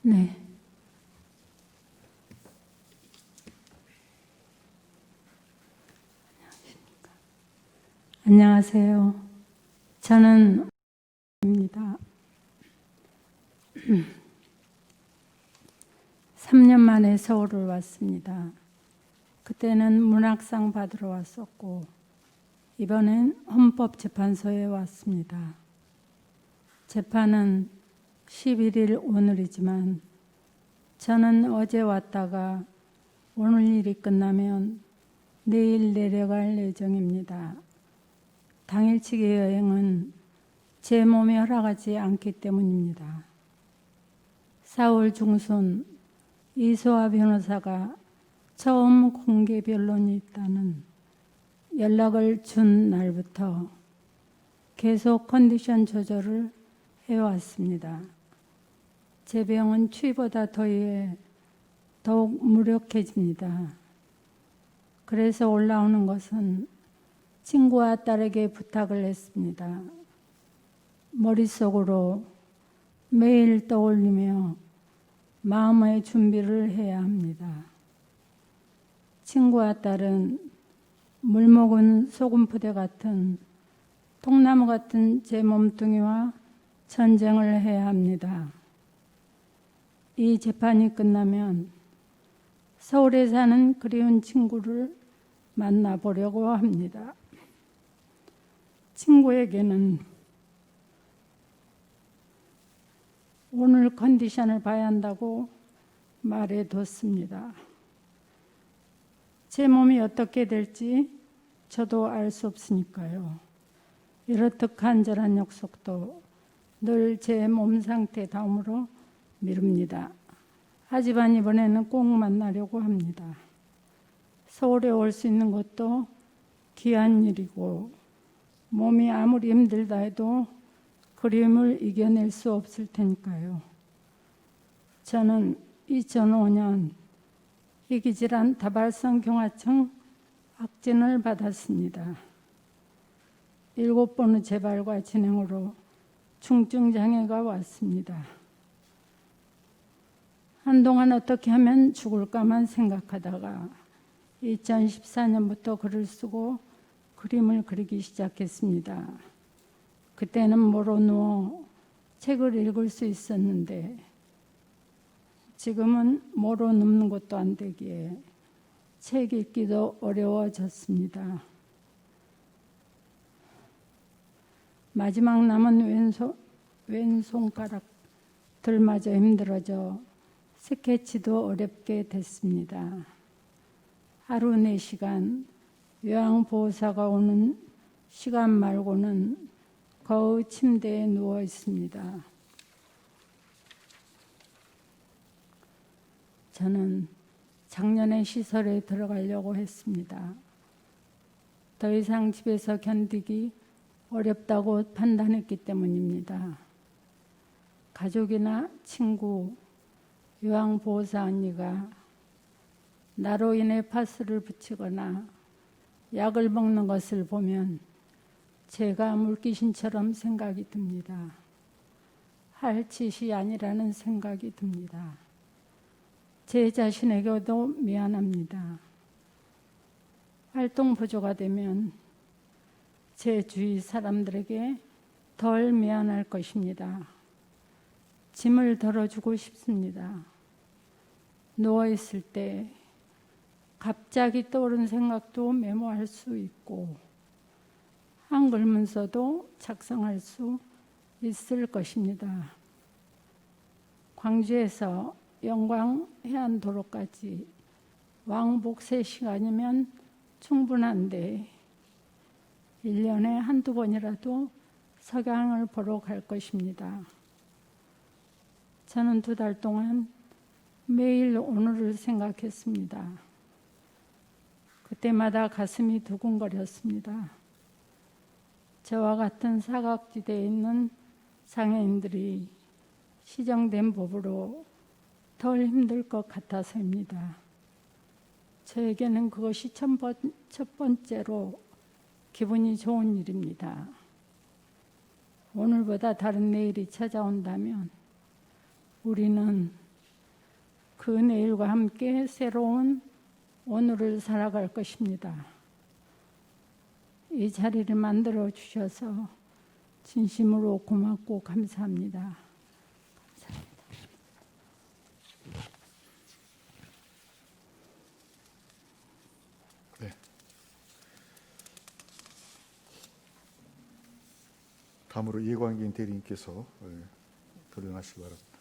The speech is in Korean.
네. 안녕하세요. 저는 입니다. 3년 만에 서울을 왔습니다. 그때는 문학상 받으러 왔었고 이번엔 헌법재판소에 왔습니다. 재판은 11일 오늘이지만 저는 어제 왔다가 오늘 일이 끝나면 내일 내려갈 예정입니다. 당일치기 여행은 제 몸이 허락하지 않기 때문입니다. 4월 중순 이소아 변호사가 처음 공개 변론이 있다는 연락을 준 날부터 계속 컨디션 조절을 해왔습니다. 제 병은 추위보다 더위에 더욱 무력해집니다. 그래서 올라오는 것은 친구와 딸에게 부탁을 했습니다. 머릿속으로 매일 떠올리며 마음의 준비를 해야 합니다. 친구와 딸은 물 먹은 소금 부대 같은 통나무 같은 제 몸뚱이와 전쟁을 해야 합니다. 이 재판이 끝나면 서울에 사는 그리운 친구를 만나보려고 합니다. 친구에게는 오늘 컨디션을 봐야 한다고 말해뒀습니다. 제 몸이 어떻게 될지 저도 알 수 없으니까요. 이렇듯 간절한 약속도 늘 제 몸 상태 다음으로 미룹니다. 하지만 이번에는 꼭 만나려고 합니다. 서울에 올 수 있는 것도 귀한 일이고 몸이 아무리 힘들다 해도 그림을 이겨낼 수 없을 테니까요. 저는 2005년 희귀질환 다발성 경화증 확진을 받았습니다. 일곱 번의 재발과 진행으로 중증 장애가 왔습니다. 한동안 어떻게 하면 죽을까만 생각하다가 2014년부터 글을 쓰고 그림을 그리기 시작했습니다. 그때는 모로 누워 책을 읽을 수 있었는데 지금은 모로 눕는 것도 안 되기에 책 읽기도 어려워졌습니다. 마지막 남은 왼손, 왼손가락들마저 힘들어져 스케치도 어렵게 됐습니다. 하루 네 시간 요양보호사가 오는 시간 말고는 거의 침대에 누워 있습니다. 저는 작년에 시설에 들어가려고 했습니다. 더 이상 집에서 견디기 어렵다고 판단했기 때문입니다. 가족이나 친구, 요양보호사 언니가 나로 인해 파스를 붙이거나 약을 먹는 것을 보면 제가 물귀신처럼 생각이 듭니다. 할 짓이 아니라는 생각이 듭니다. 제 자신에게도 미안합니다. 활동 부조가 되면 제 주위 사람들에게 덜 미안할 것입니다. 짐을 덜어주고 싶습니다. 누워 있을 때 갑자기 떠오른 생각도 메모할 수 있고, 한 글 문서도 작성할 수 있을 것입니다. 광주에서 영광 해안도로까지 왕복 3시간이면 충분한데 1년에 한두 번이라도 석양을 보러 갈 것입니다. 저는 두 달 동안 매일 오늘을 생각했습니다. 그때마다 가슴이 두근거렸습니다. 저와 같은 사각지대에 있는 장애인들이 시정된 법으로 덜 힘들 것 같아서입니다. 저에게는 그것이 첫 번째로 기분이 좋은 일입니다. 오늘보다 다른 내일이 찾아온다면 우리는 그 내일과 함께 새로운 오늘을 살아갈 것입니다. 이 자리를 만들어 주셔서 진심으로 고맙고 감사합니다. 네. 다음으로 이광긴 대리님께서 예, 돌려나시기 바랍니다.